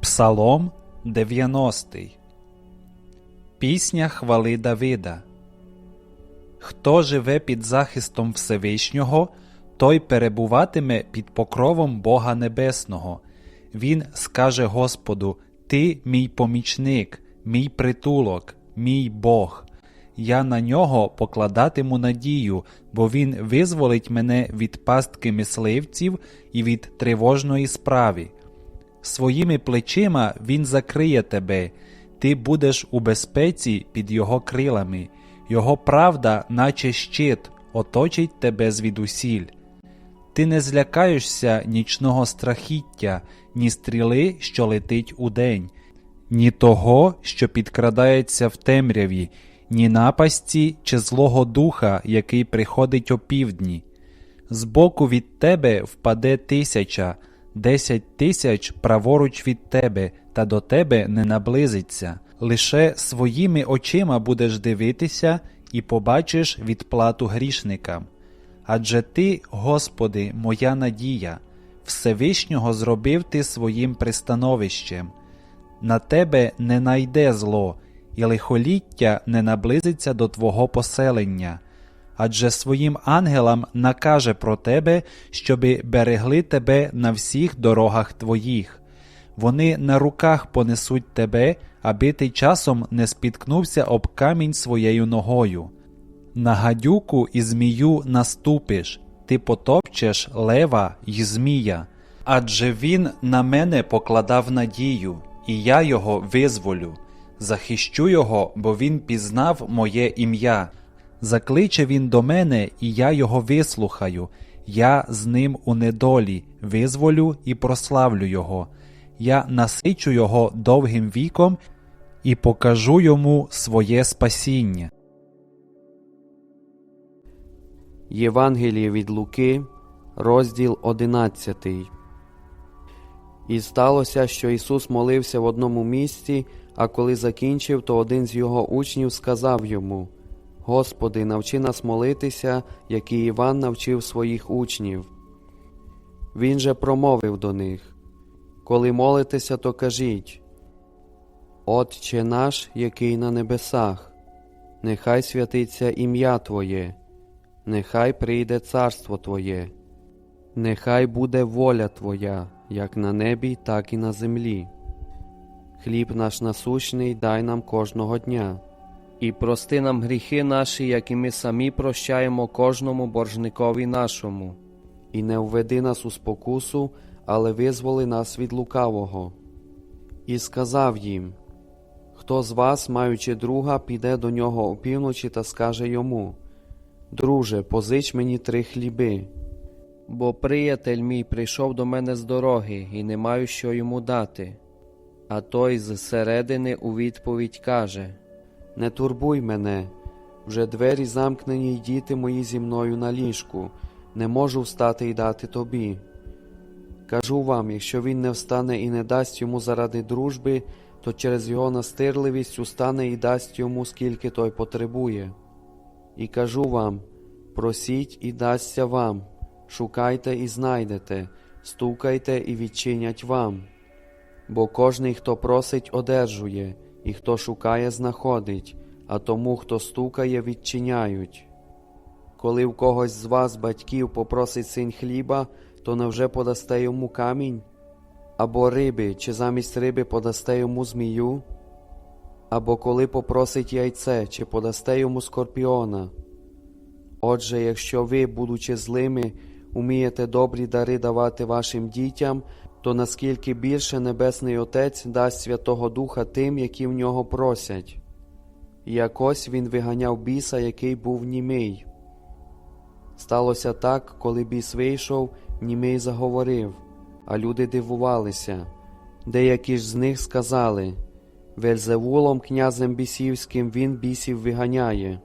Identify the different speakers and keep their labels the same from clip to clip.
Speaker 1: Псалом 90 Пісня хвали Давида Хто живе під захистом Всевишнього, той перебуватиме під покровом Бога Небесного. Він скаже Господу: Ти мій помічник, мій притулок, мій Бог. Я на нього покладатиму надію, бо він визволить мене від пастки мисливців і від тривожної справи. Своїми плечима він закриє тебе, ти будеш у безпеці під його крилами, його правда, наче щит, оточить тебе звідусіль. Ти не злякаєшся нічного страхіття, ні стріли, що летить удень, ні того, що підкрадається в темряві, ні напасті чи злого духа, який приходить опівдні. Збоку від тебе впаде тисяча, десять тисяч праворуч від тебе, та до тебе не наблизиться. Лише своїми очима будеш дивитися і побачиш відплату грішникам. Адже ти, Господи, моя надія, Всевишнього зробив ти своїм пристановищем. На тебе не найде зло, і лихоліття не наблизиться до Твого поселення, адже своїм ангелам накаже про тебе, щоби берегли тебе на всіх дорогах твоїх. Вони на руках понесуть тебе, аби ти часом не спіткнувся об камінь своєю ногою. На гадюку і змію наступиш, ти потопчеш лева й змія. Адже він на мене покладав надію, і я його визволю. Захищу його, бо він пізнав моє ім'я. Закличе він до мене, і я його вислухаю. Я з ним у недолі, визволю і прославлю його. Я насичу його довгим віком і покажу йому своє спасіння.
Speaker 2: Євангеліє від Луки, розділ 11. І сталося, що Ісус молився в одному місці, а коли закінчив, то один з його учнів сказав йому: Господи, навчи нас молитися, як і Іван навчив своїх учнів. Він же промовив до них: Коли молитеся, то кажіть: Отче наш, який на небесах, нехай святиться ім'я Твоє нехай прийде царство Твоє, нехай буде воля Твоя, як на небі, так і на землі. Хліб наш насущний дай нам кожного дня,
Speaker 3: І прости нам гріхи наші, як і ми самі прощаємо кожному боржникові нашому.
Speaker 2: і не введи нас у спокусу, але визволи нас від лукавого. І сказав їм: Хто з вас, маючи друга, піде до нього опівночі та скаже йому: Друже, позич мені три хліби.
Speaker 3: Бо приятель мій прийшов до мене з дороги, і не маю що йому дати. А той з середини у відповідь каже:
Speaker 2: Не турбуй мене, вже двері замкнені, й діти мої зі мною на ліжку, не можу встати і дати тобі. Кажу вам, якщо він не встане і не дасть йому заради дружби, то через його настирливість устане і дасть йому, скільки той потребує. І кажу вам: просіть і дасться вам, шукайте і знайдете, стукайте і відчинять вам. Бо кожний, хто просить, одержує, і хто шукає, знаходить, а тому, хто стукає, відчиняють. Коли в когось з вас, батьків, попросить син хліба, то невже подасте йому камінь? Або риби, чи замість риби подасте йому змію? Або коли попросить яйце, чи подасте йому скорпіона? Отже, якщо ви, будучи злими, умієте добрі дари давати вашим дітям, то наскільки більше Небесний Отець дасть Святого Духа тим, які в нього просять. Якось він виганяв біса, який був німий. Сталося так, коли біс вийшов, німий заговорив, а люди дивувалися. Деякі ж з них сказали Вельзевулом, князем бісівським, він бісів виганяє,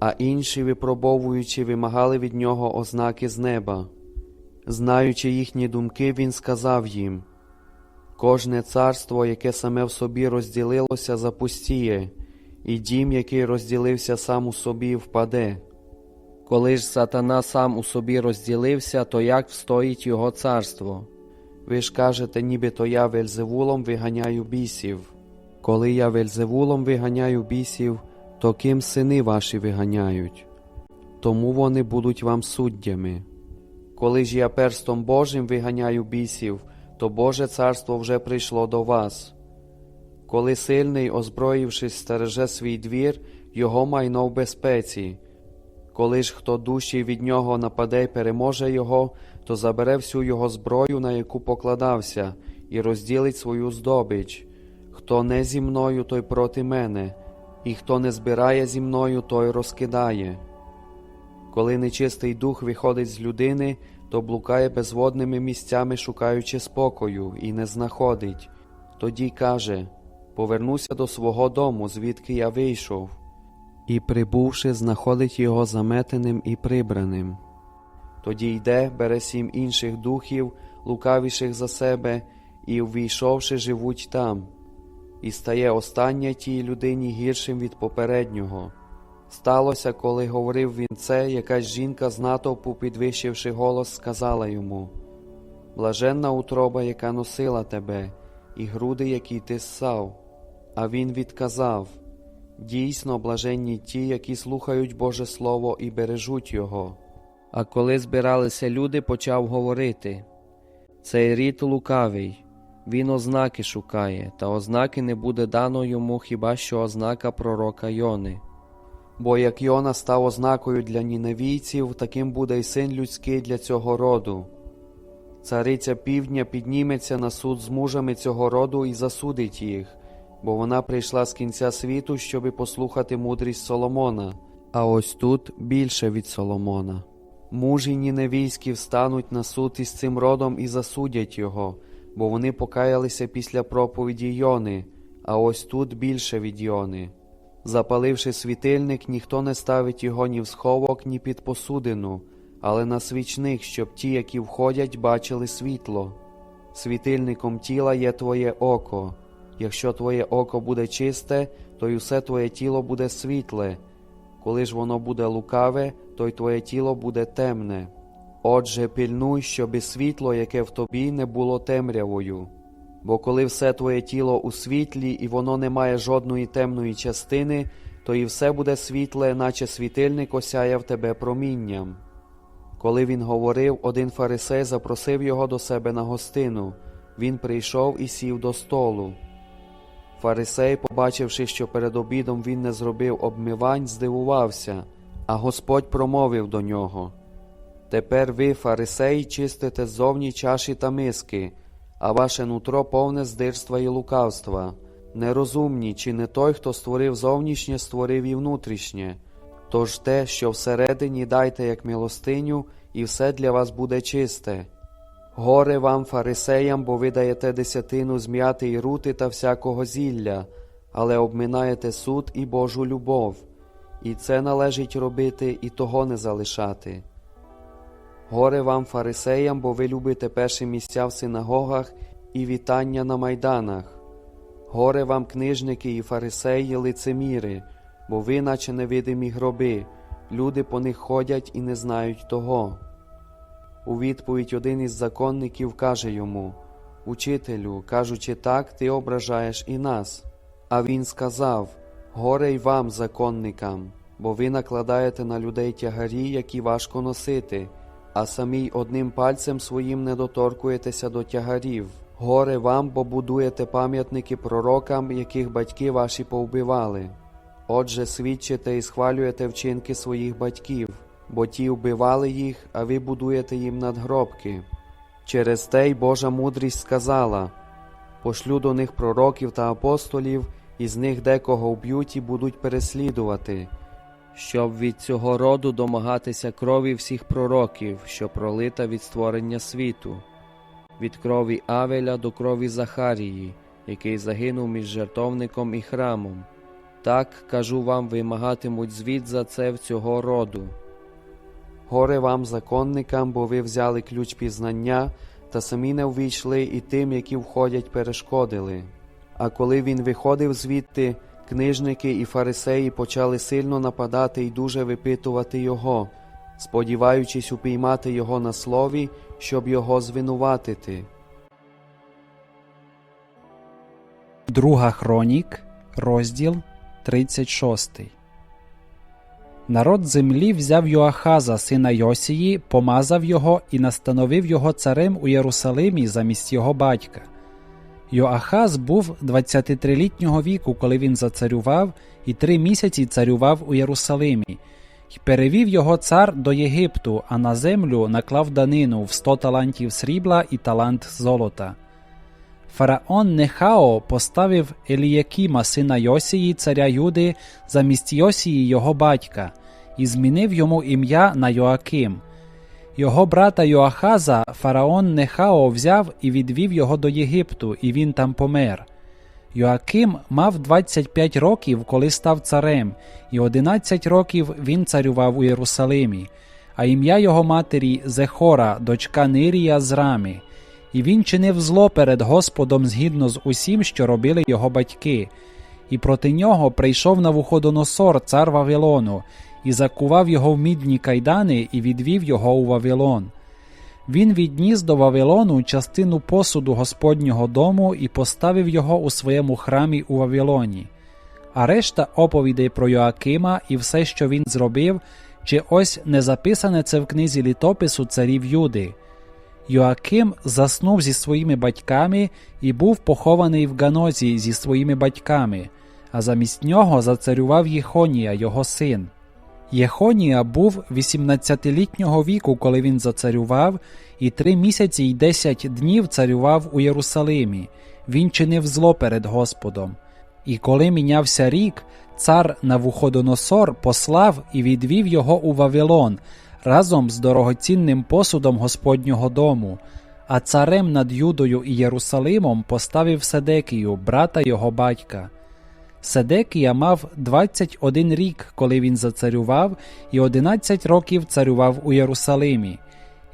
Speaker 2: а інші, випробовуючи, вимагали від нього ознаки з неба. Знаючи їхні думки, він сказав їм Кожне царство, яке саме в собі розділилося, запустіє, і дім, який розділився сам у собі, впаде.
Speaker 3: Коли ж сатана сам у собі розділився, то як встоїть його царство?
Speaker 2: Ви ж кажете, нібито я Вельзевулом виганяю бісів. Коли я Вельзевулом виганяю бісів, то ким сини ваші виганяють? Тому вони будуть вам суддями. Коли ж я перстом Божим виганяю бісів, то Боже царство вже прийшло до вас. Коли сильний, озброївшись, стереже свій двір, його майно в безпеці. Коли ж хто дужчий від нього нападе й переможе його, то забере всю його зброю, на яку покладався, і розділить свою здобич. Хто не зі мною, той проти мене, і хто не збирає зі мною, той розкидає. Коли нечистий дух виходить з людини, то блукає безводними місцями, шукаючи спокою, і не знаходить. Тоді каже Повернуся до свого дому, звідки я вийшов. І, прибувши, знаходить його заметеним і прибраним. Тоді йде, бере сім інших духів, лукавіших за себе, і, увійшовши, живуть там, і стає останнє тій людині гіршим від попереднього. Сталося, коли говорив він це, якась жінка з натовпу, підвищивши голос, сказала йому Блаженна утроба, яка носила тебе, і груди, які ти ссав. А він відказав Дійсно, блаженні ті, які слухають Боже Слово і бережуть його.
Speaker 3: А коли збиралися люди, почав говорити Цей рід лукавий, він ознаки шукає, та ознаки не буде дано йому хіба що ознака пророка Йони.
Speaker 2: Бо як Йона став ознакою для ніневійців, таким буде й син людський для цього роду. Цариця півдня підніметься на суд з мужами цього роду і засудить їх, бо вона прийшла з кінця світу, щоби послухати мудрість Соломона, а ось тут більше від Соломона. Мужі ніневійські встануть на суд із цим родом і засудять його, бо вони покаялися після проповіді Йони, а ось тут більше від Йони. Запаливши світильник, ніхто не ставить його ні в сховок, ні під посудину, але на свічник, щоб ті, які входять, бачили світло. Світильником тіла є твоє око. Якщо твоє око буде чисте, то й усе твоє тіло буде світле. Коли ж воно буде лукаве, то й твоє тіло буде темне. Отже, пильнуй, щоби світло, яке в тобі, не було темрявою. Бо коли все твоє тіло у світлі, і воно не має жодної темної частини, то і все буде світле, наче світильник осяяв тебе промінням. Коли він говорив, один фарисей запросив його до себе на гостину. Він прийшов і сів до столу. Фарисей, побачивши, що перед обідом він не зробив обмивань, здивувався, а Господь промовив до нього Тепер ви, фарисеї, чистите ззовні чаші та миски, а ваше нутро повне здирства і лукавства. Нерозумні, чи не той, хто створив зовнішнє, створив і внутрішнє. Тож те, що всередині дайте як милостиню, і все для вас буде чисте. Горе вам, фарисеям, бо ви даєте десятину з м'яти і рути та всякого зілля, але обминаєте суд і Божу любов, і це належить робити, і того не залишати. Горе вам, фарисеям, бо ви любите перші місця в синагогах і вітання на майданах. Горе вам, книжники і фарисеї, лицеміри, бо ви, наче невидимі гроби, люди по них ходять і не знають того. У відповідь один із законників каже йому Учителю, кажучи так, ти ображаєш і нас. А він сказав Горе й вам, законникам, бо ви накладаєте на людей тягарі, які важко носити, а самі одним пальцем своїм не доторкуєтеся до тягарів. Горе вам, бо будуєте пам'ятники пророкам, яких батьки ваші повбивали. Отже, свідчите і схвалюєте вчинки своїх батьків, бо ті вбивали їх, а ви будуєте їм надгробки. Через те й Божа мудрість сказала Пошлю до них пророків та апостолів, і з них декого вб'ють і будуть переслідувати.
Speaker 3: Щоб від цього роду домагатися крові всіх пророків, що пролита від створення світу, від крові Авеля до крові Захарії, який загинув між жертовником і храмом. Так, кажу вам, вимагатимуть звіт за це в цього роду.
Speaker 2: Горе вам, законникам, бо ви взяли ключ пізнання, та самі не увійшли, і тим, які входять, перешкодили. А коли він виходив звідти, книжники і фарисеї почали сильно нападати і дуже випитувати його, сподіваючись упіймати його на слові, щоб його звинуватити.
Speaker 1: Друга хронік, розділ 36. Народ землі взяв Йоахаза, сина Йосії, помазав його і настановив його царем у Єрусалимі замість його батька. Йоахаз був 23-літнього віку, коли він зацарював, і три місяці царював у Єрусалимі. І перевів його цар до Єгипту, а на землю наклав данину в 100 талантів срібла і талант золота. Фараон Нехао поставив Еліякіма, сина Йосії, царя Юди, замість Йосії його батька, і змінив йому ім'я на Йоаким. Його брата Йоахаза фараон Нехао взяв і відвів його до Єгипту, і він там помер. Йоаким мав 25 років, коли став царем, і 11 років він царював у Єрусалимі, а ім'я його матері Зехора, дочка Нирія з Рами. І він чинив зло перед Господом згідно з усім, що робили його батьки. І проти нього прийшов Навуходоносор, цар Вавилону, і закував його в мідні кайдани і відвів його у Вавилон. Він відніс до Вавилону частину посуду Господнього дому і поставив його у своєму храмі у Вавилоні. А решта оповідей про Йоакима і все, що він зробив, чи ось не записане це в книзі літопису царів Юди. Йоаким заснув зі своїми батьками і був похований в Ганозі зі своїми батьками, а замість нього зацарював Єхонія, його син. Єхонія був 18-літнього віку, коли він зацарював, і три місяці й десять днів царював у Єрусалимі. Він чинив зло перед Господом. І коли мінявся рік, цар Навуходоносор послав і відвів його у Вавилон разом з дорогоцінним посудом Господнього дому, а царем над Юдою і Єрусалимом поставив Седекію, брата його батька. Седекія мав 21 рік, коли він зацарював, і 11 років царював у Єрусалимі.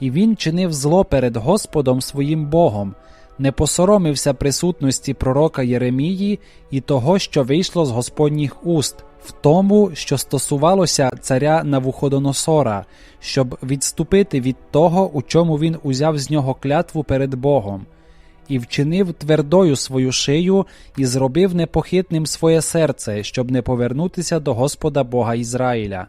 Speaker 1: І він чинив зло перед Господом своїм Богом, не посоромився присутності пророка Єремії і того, що вийшло з Господніх уст, в тому, що стосувалося царя Навуходоносора, щоб відступити від того, у чому він узяв з нього клятву перед Богом і вчинив твердою свою шию, і зробив непохитним своє серце, щоб не повернутися до Господа Бога Ізраїля.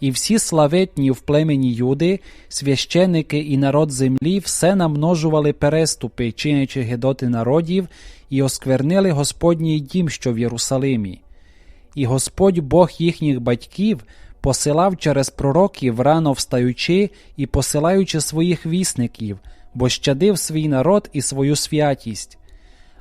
Speaker 1: І всі славетні в племені Юди, священики і народ землі все намножували переступи, чинячи гедоти народів, і осквернили Господній дім, що в Єрусалимі. І Господь Бог їхніх батьків посилав через пророків рано встаючи і посилаючи своїх вісників, бо щадив свій народ і свою святість.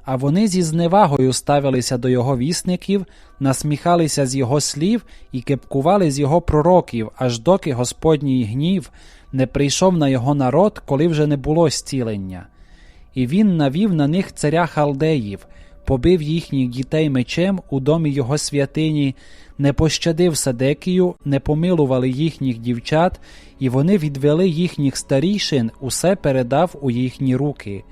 Speaker 1: А вони зі зневагою ставилися до його вісників, насміхалися з його слів і кепкували з його пророків, аж доки Господній гнів не прийшов на його народ, коли вже не було зцілення. І він навів на них царя халдеїв, побив їхніх дітей мечем у домі його святині, не пощадив Седекію, не помилували їхніх дівчат, і вони відвели їхніх старішин, усе передав у їхні руки.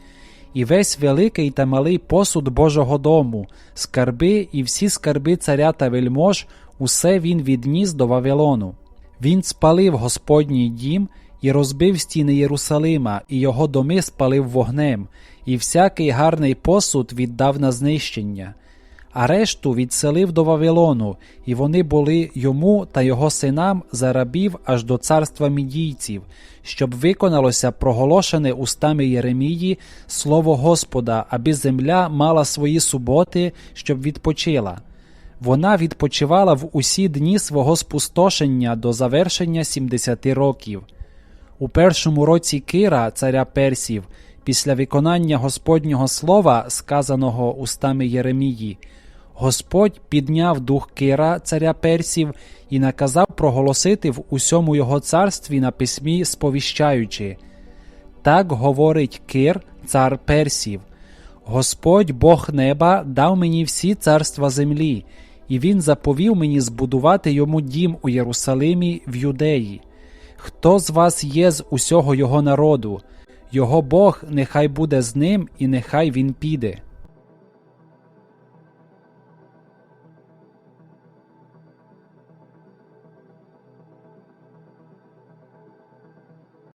Speaker 1: І весь великий та малий посуд Божого дому, скарби і всі скарби царя та вельмож, усе він відніс до Вавилону. Він спалив Господній дім і розбив стіни Єрусалима, і його доми спалив вогнем, і всякий гарний посуд віддав на знищення. А решту відселив до Вавилону, і вони були йому та його синам за рабів аж до царства мідійців, щоб виконалося проголошене устами Єремії слово Господа, аби земля мала свої суботи, щоб відпочила. Вона відпочивала в усі дні свого спустошення до завершення 70 років. У першому році Кира, царя Персів, після виконання Господнього слова, сказаного устами Єремії, Господь підняв дух Кира, царя Персів, і наказав проголосити в усьому його царстві на письмі, сповіщаючи Так говорить Кир, цар Персів. Господь Бог неба дав мені всі царства землі, і він заповів мені збудувати йому дім у Єрусалимі в Юдеї. Хто з вас є з усього його народу? Його Бог нехай буде з ним, і нехай він піде.